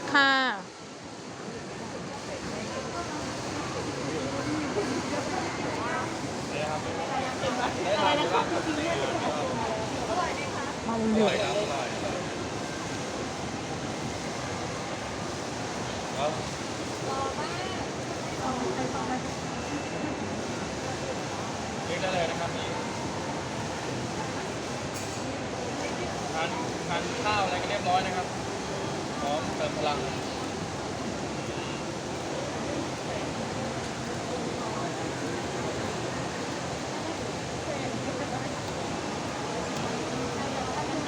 ดค่ะมาเหลือเรียกได้เลยนะครับนี่ทานทานข้าวอะไรกันเรียบร้อยนะครับ พร้อมเติมพลัง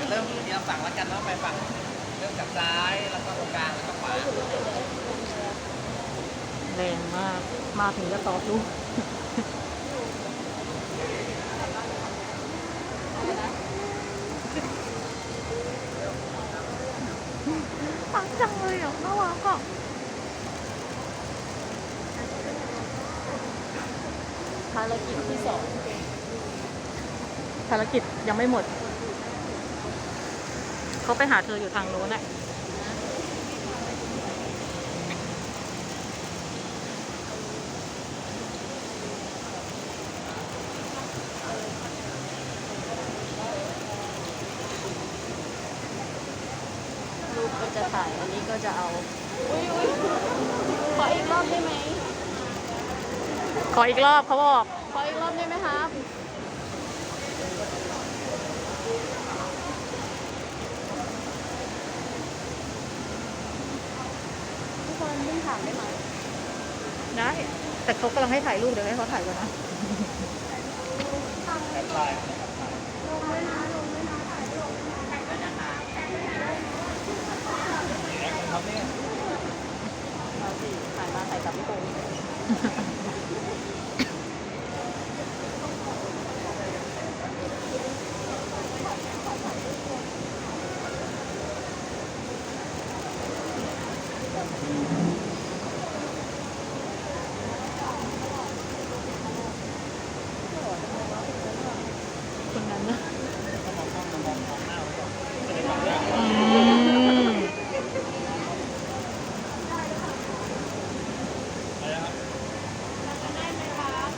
เริ่มทีละฝั่งแล้วกันเนาะไปฝั่งเริ่มจากซ้ายแล้วก็ตรงกลางแล้วก็ขวา แรงมาก มาถึงจะตอบลูก ตั้งจังเลยอะน่ารักอะภารกิจที่สองภารกิจยังไม่หมด เขาไปหาเธออยู่ทางโน้นอะรูป จะถ่ายอันนี้ก็จะเอา อุ้ยอุ้ยขออีกรอบได้ไหม ขออีกรอบเขาบอก ขออีกรอบได้ไหมครับ ทุกคนยิ่งถามได้ไหม ได้ แต่เขากำลังให้ถ่ายรูปเดี๋ยวให้เขาถ่ายก่อนนะ แอปไลน์ แอปครับเนี่ย เอาสิถ่ายมาถ่ายกับพี่โป่งคนนั้นนะ ต้องมองกล้องมองมองหน้าไว้ก่อนจะได้มองยาก อืม อะไรนะครับได้ไหมครับ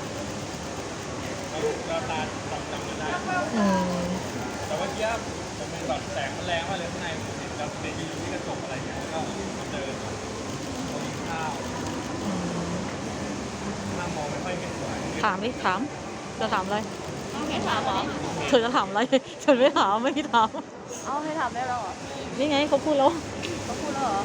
เราตาจำจำไม่ได้ อืม แต่ว่าเมื่อกี้ผมเป็นแบบแสงมันแรงมากเลยข้างในผมเห็นแบบในยืนที่กระจกอะไรอย่างเงี้ยแล้วก็มาเจอเขากินข้าวข้างมองไม่ค่อยเห็นสวย ถามดิถาม จะถามอะไรเอาให้ถามเหรอเธอจะถามอะไร ฉันไม่ถามไม่ถาม เอาให้ถามได้แล้วเหรอนี่ไงเขาพูดแล้วเขาพูดแล้วเหรอ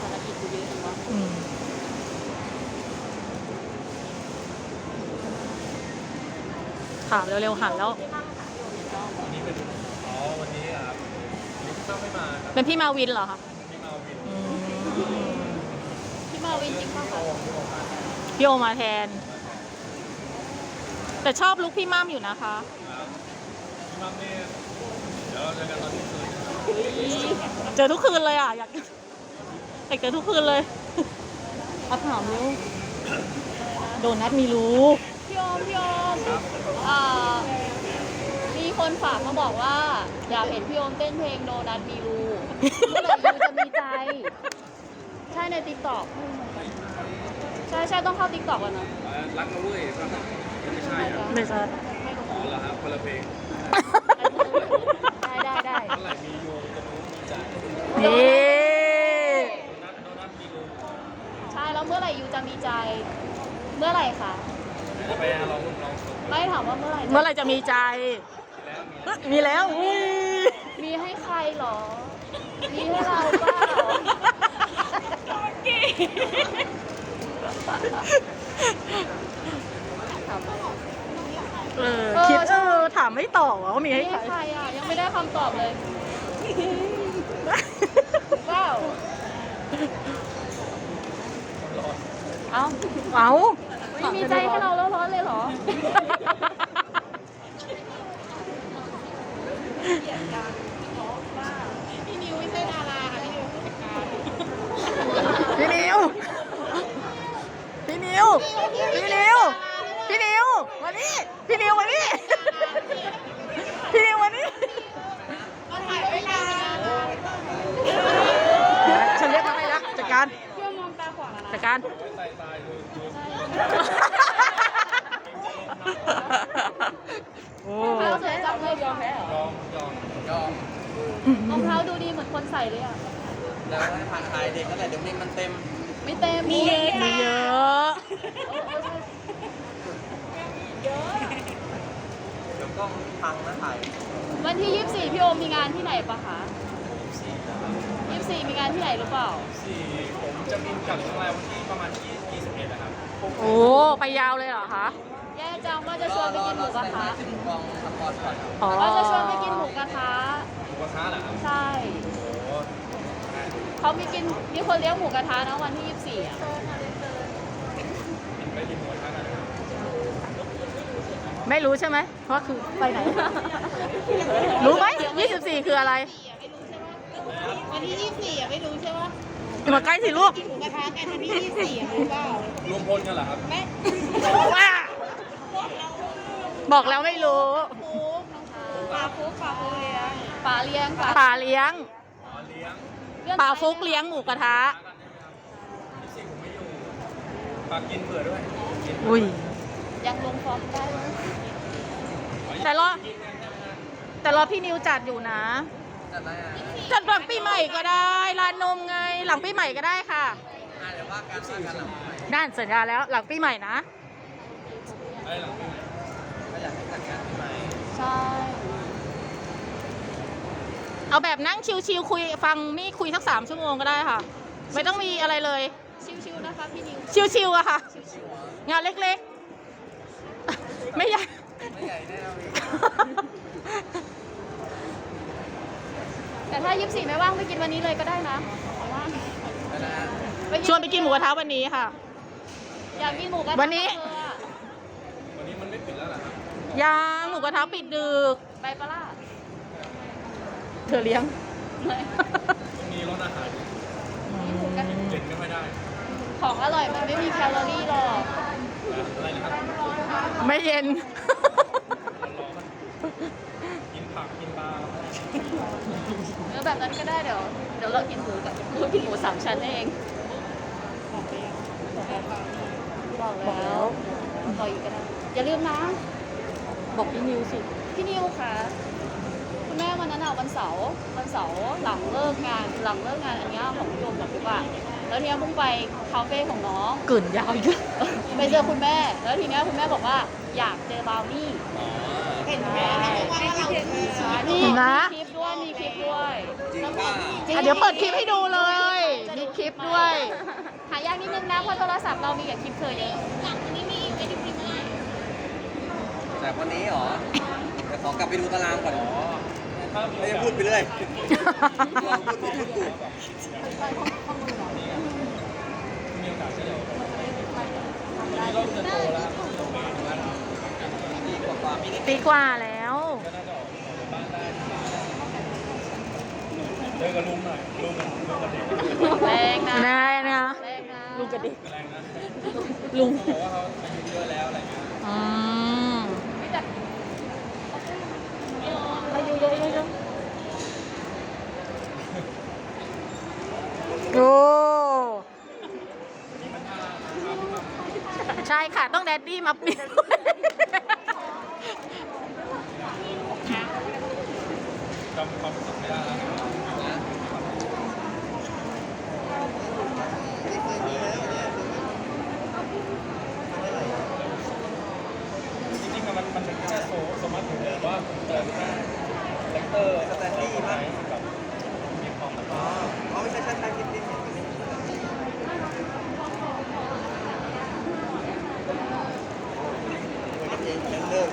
ภารกิจกูเยอะจังวะอืมถามเร็วๆหันแล้ว วันนี้เป็นอ๋อวันนี้อะครับวันนี้พี่ต้องไม่มาครับเป็นพี่มาวินเหรอคะพี่มาวินอืม พี่มาวินจริงป่ะคะพี่โอมาแทน แต่ชอบลุคพี่ม่ามอยู่นะคะครับพี่มัมนี่เดี๋ยวเราเจอกันตอนที่คืนเจอทุกคืนเลยอะ อยากอยากเจอทุกคืนเลยเอาถามเร็วโดนัทมีรู้พี่โอมพี่โอมอ่ามีคนฝากมาบอกว่า อยากเห็นพี่โอมเต้นเพลงโดนัทมีรูเมื่อไหร่ยูจะมีใจ ใช่ในติ๊กต็อกใช่ใช่ต้องเข้าติ๊กต็อกอะเนอะเอ่อรักนะเว้ยป่ะครับไม่ใช่อะไม่ใช่อ๋อเหรอครับคนละเพลงได้ได้ได้เมื่อไหร่มีโยงจะรู้มีใจนี่โดนัทโดนัทมีโยงใช่แล้วเมื่อไหร่ยูจะมีใจ เมื่อไหร่คะเดี๋ยวไปลองลองลองไม่ถามว่าเมื่อไหร่จะเมื่อไหรจะมีใจแล้วมีเอ้ยมีแล้วอุ้ยมีให้ใครเหรอ มีให้เราเปล่า เออคิดเออถามไม่ตอบว่ามีมีให้ให้ใครใครอะยังไม่ได้คำตอบเลยเปล่าเอ้าเอาไม่มีใจให้เราแล้วร้อนเลยเหรอพี่ นิว พี่นิว พี่นิวมานี่พี่นิวมานี่พี่นิวมานี่ฉันเรียกมาให้แล้วจัดการจัดการโอ้รองเท้าสวยจังเลยยอมแพ้รอยออมยอมรองเท้าดูดีเหมือนคนใส่เลยอะแล้วผ่านทายเด็กก็แต่เดี๋ยวเมฆมันเต็ม ไม่เต็ม มีเยอะ เดี๋ยวกล้องพังนะถ่ายวันที่ 24 พี่โอมมีงานที่ไหนปะคะ24 มีงานที่ไหนหรือเปล่า สี่ผมจะบินกลับเชียงรายวันที่ประมาณที่21นะครับโอ้ ไปยาวเลยเหรอคะ แย่จังว่าจะชวนไปกินหมูกระทะถึงกองสปอร์ตก่อนครับอ๋อว่าจะชวนไปกินหมูกระทะ หมูกระทะเหรอครับใช่ โอ้เขามีกินมีคนเลี้ยงหมูกระทะนะวันที่ 24อะ ไปกินหมูกระทะกันนะครับ ไม่รู้ใช่ไหมว่าคือไปไหน รู้ไหม24คืออะไรวันที่24อะไม่รู้ใช่ปะมาใกล้สิลูกหมูกระทะกันวันที่24อะรู้เปล่ารวมพลกันเหรอครับว้าบอกแล้วไม่รู้ปลาฟุกปลาฟุกเลี้ยงปลาเลี้ยงปลาป่าเลี้ยงอ๋อเลี้ยงป่าฟุกเลี้ยงหมูกระทะกันใช่ไหมครับยี่สิบผมไม่อยู่ฝากกินเผื่อด้วยกินอุ้ยยังลงฟอร์มได้ไหม แต่รอแต่รอพี่นิวจัดอยู่นะ จัดอะไรอะจัดหลังปีใหม่ก็ได้ร้านนมไงหลังปีใหม่ก็ได้ค่ะอะเดี๋ยวว่ากันว่ากันหลังใหม่นั่นสัญญาแล้วหลังปีใหม่นะไอ้หลังปีใหม่ก็อยากให้จัดงานที่ใหม่ใช่เอาแบบนั่งชิวๆคุยฟังนี่คุยสักสามชั่วโมงก็ได้ค่ะ ไม่ต้องมีอะไรเลย ชิวๆนะคะพี่นิวชิวๆอะค่ะ ชิวๆเหรองานเล็กๆ ไม่ใหญ่ไม่ใหญ่ แน่เลยแต่ถ้า24ไม่ว่างไปกินวันนี้เลยก็ได้นะว่างก็นะชวนไปกินหมูกระทะวันนี้ค่ะ อยากกินหมูกระทะวันนี้เธออะวันนี้มันไม่ปิดแล้วเหรอครับยังหมูกระทะปิดดึก ไปปะล่ะเธอเลี้ยงไม่ช่วงนี้รสอาหารหมูกระทะเย็นไม่ค่อยได้ ของอร่อยมันไม่มีแคลอรี่หรอก อะไรนะครับ ไม่เย็นร้อนๆ กินผักกินปลาเนื้อแบบนั้นก็ได้เดี๋ยวเดี๋ยวเรากินหมูกับเรากินหมูสามชั้นเองบอกแล้วบอกอีกก็ได้อย่าลืมนะ บอกพี่นิวสิพี่นิวค่ะคุณแม่วันนั้นอะวันเสาร์วันเสาร์หลังเลิกงานหลังเลิกงานอันเนี้ยของโยมกับพี่ว่าแล้วทีเนี้ยพุ่งไปคาเฟ่ของน้อง เกลืนยาวอีกไปเจอคุณแม่ แล้วทีเนี้ยคุณแม่บอกว่า อยากเจอบราวนี่อ๋อเห็นไหมนี่เห็นไหม มีคลิปด้วยมีคลิปด้วยจริงป่ะอะเดี๋ยวเปิดคลิปให้ดูเลย มีคลิปด้วย หายากนิดนึงนะเพราะโทรศัพท์เรามีกับคลิปเธอเยอะแต่วันนี้เหรอเดี๋ยวขอกลับไปดูตารางก่อนอ๋อถ้ามีไม่โอกาสได้พูดไปเรื่อยลองพูดผิดพูดถูกมีโอกาสก็เดี๋ กว่าๆมีนิดปีกว่าแล้ว ก็น่าจะออกจากบ้านได้เจอกับลุงหน่อยลุงกับลุงกับเด็กแรงนะนายนะแรงนะลุงกระดิกแรงนะลุงเขาบอกว่าเขาอายุเยอะแล้วอะไรเงี้ยอืมไม่แต่อายุเยอะเยอะโอ้ใช่ค่ะ ต้องแดดดี้มาปิด จำความรู้สึกไม่ได้แล้วนะจริงๆมันมันเป็นแค่โซสมัติถึงเลยว่าผมเจอแค่เลคเตอร์สแตนดี้มากกับมีความแล้วก็ อ๋อไม่ใช่ใช่ใช่คิดคิดคิดเองเริ่ม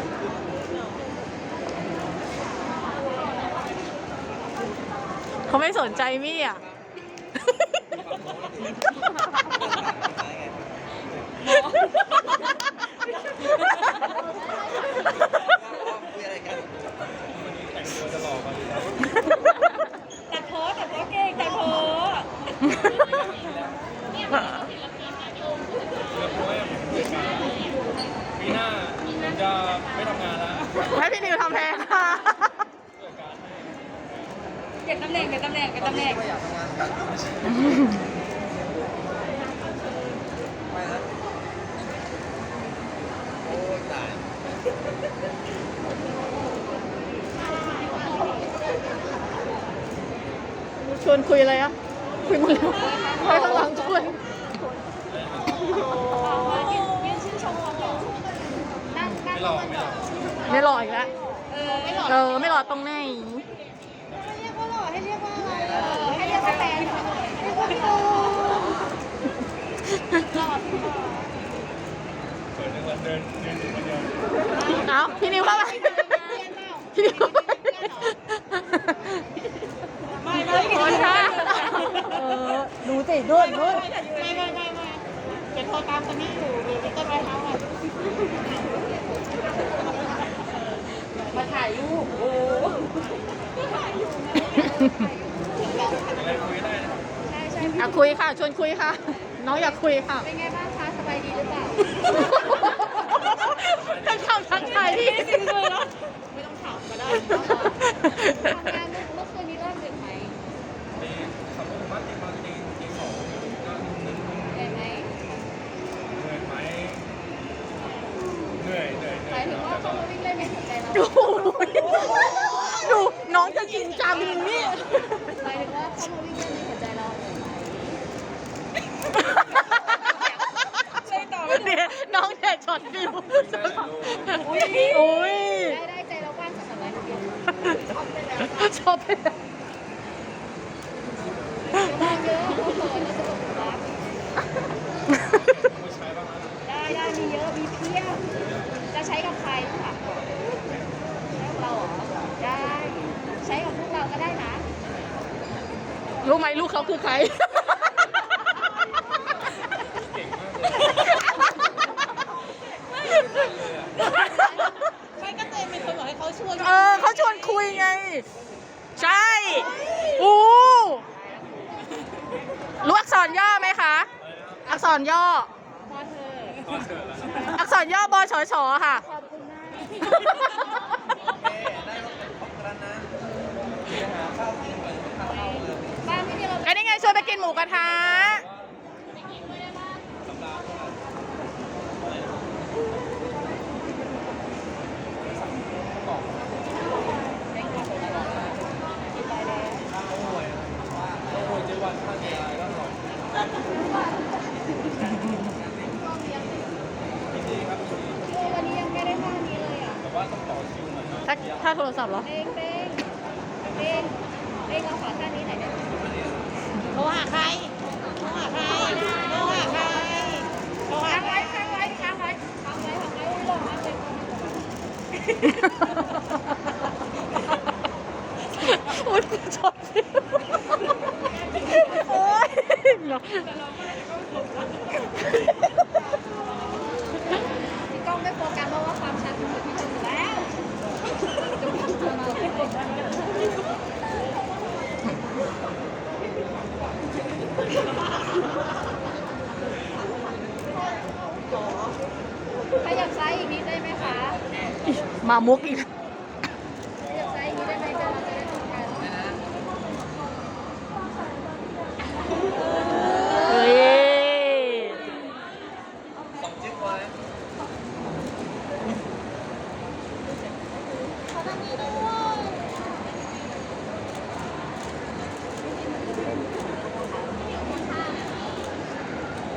เขาไม่สนใจมี่อะ ชวนคุยอะไรอะคุยหมดแล้วไปข้างหลังชวนไม่หล่ออีกแล้ว เออ ไม่หล่อตรงแน่ เปิดนึกว่าเดินเดินอยู่คนเดียวเอาพี่นิวเข้าไปเรียนเปล่าพี่นิวเข้าไปไม่ไม่ขอช้าเออดูสิด้วยด้วยไม่ไม่ไม่ไม่เดี๋ยวโทรตามคนนี้อยู่เดี๋ยวไปต้นไม้เท้าอะมาถ่ายรูปโอ้อะไรคุยได้นะใช่ใช่อยากคุยค่ะ ชวนคุยค่ะ น้องอยากคุยค่ะ เป็นไงบ้างคะ สบายดีหรือเปล่า Thank you. ชอบไปแล้วบ้านะได้ได้มีเยอะมีเพียบจะใช้กับใครถามก่อนใช้กับเราเหรอได้ ใช้กับพวกเราก็ได้นะรู้ไหมลูกเขาคือใคร ไม่ก็เจมเป็นคนบอกให้เขาชวน เออ เขาชวนคุยไง ใช่อู้รู้อักษรย่อไหมคะ อักษรย่อพอเธอตอนเกิดแล้วอักษรย่อบชชค่ะขอบคุณมากโอเคได้รถเป็นครบแล้วนะไปหาข้าวกินก่อนข้าวเข้าเลยบ้านไม่ได้เราไอ้นี่ไงชวนไปกินหมูกระทะ โอ้ยโอ้ยเจ๊วันท่านเจ๊อะไรก็หน่อยยินดีครับยินดี เออวันนี้ยังไม่ได้ท่านี้เลยอะ แต่ว่าต้องต่อคิวหน่อย นะถ้าถ้าโทรศัพท์เหรอเป้งเป้งเป้งเป้งเราขอท่านี้หน่อยได้ไหมโทรหาใครโทรหาใครโทรหาใครโทรหาค้างใครไว้ค้างไว้ค้างไว้ค้างไว้ค้างไว้หล่อมากเลยอุ้ยชอบโอ๊ยเหรอ พี่ก้องไม่โฟกัสเพราะว่าความชัดมันอยู่ที่เธอแล้วจะวิ่งมาเลยขยับซ้ายอีกนิดได้ไหมคะ มามุกอีก ขยับซ้ายอีกนิดได้ไหมจะเราจะได้ตรงกัน เฮ้ย สองจิ๊บไว้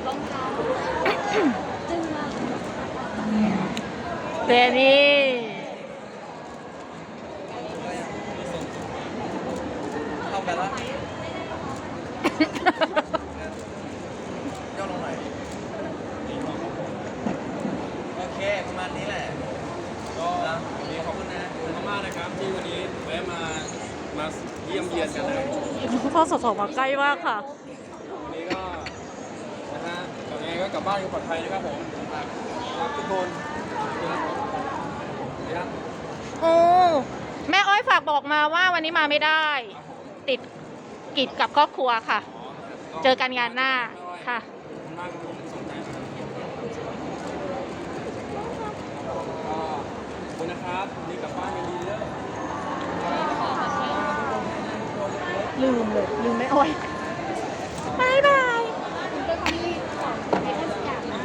รองเท้าจึงมาก เดนี่ เข้า กันแล้วย่อลงหน่อยโอเค ประมาณนี้แหละก็วันนี้ขอบคุณนะขอบคุณมากๆนะครับที่วันนี้แวะมามาเยี่ยมเยียนกันนะพ่อสดๆมาใกล้มากค่ะ วันนี้ก็นะฮะกลับยังไงก็กลับบ้านกันปลอดภัยนะครับผมรักทุกคนนะครับ โอ้ แม่อ้อยฝากบอกมาว่าวันนี้มาไม่ได้ติด กิจกับครอบครัวค่ะ เจอกันงานหน้าค่ะขอบคุณมากครับที่สนใจนะครับก็ขอบคุณนะครับวันนี้กลับบ้านกันดีเด้อลืมเลยลืมแม่อ้อยบายบาย คุณเป็นคนที่ของในเรื่องสักอย่างนะ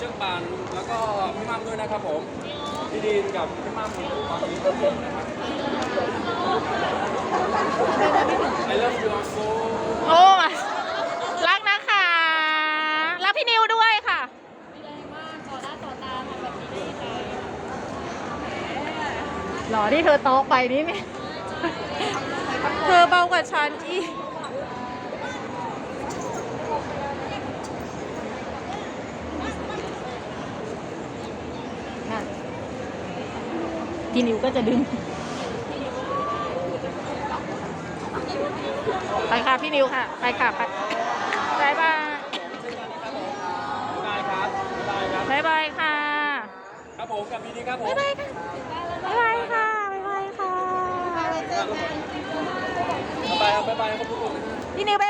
เชือกบานแล้วก็พี่มั่มด้วยนะครับผมพี่ดีนกับพี่มั่มตอนนี้ก็เป็นนะครับ I love you so โอ้ยรักนะคะ รักพี่นิวด้วยค่ะแรงมากต่อหน้าต่อตาทำแบบนี้ได้ยังไงหรอที่เธอโต๊ะไปนี่เนี่ย เธอเบากว่าฉันอีก พี่นิวก็จะดึง ไปค่ะ พี่นิวค่ะ ไปค่ะ ไปบายบายได้ครับได้ครับบายบายค่ะ ครับผมกับพี่ดีครับผมบายบายค่ะบายบายค่ะบายบายค่ะบ๊ายบายครับบ๊ายบายครับทุกคนพี่นิวบายบ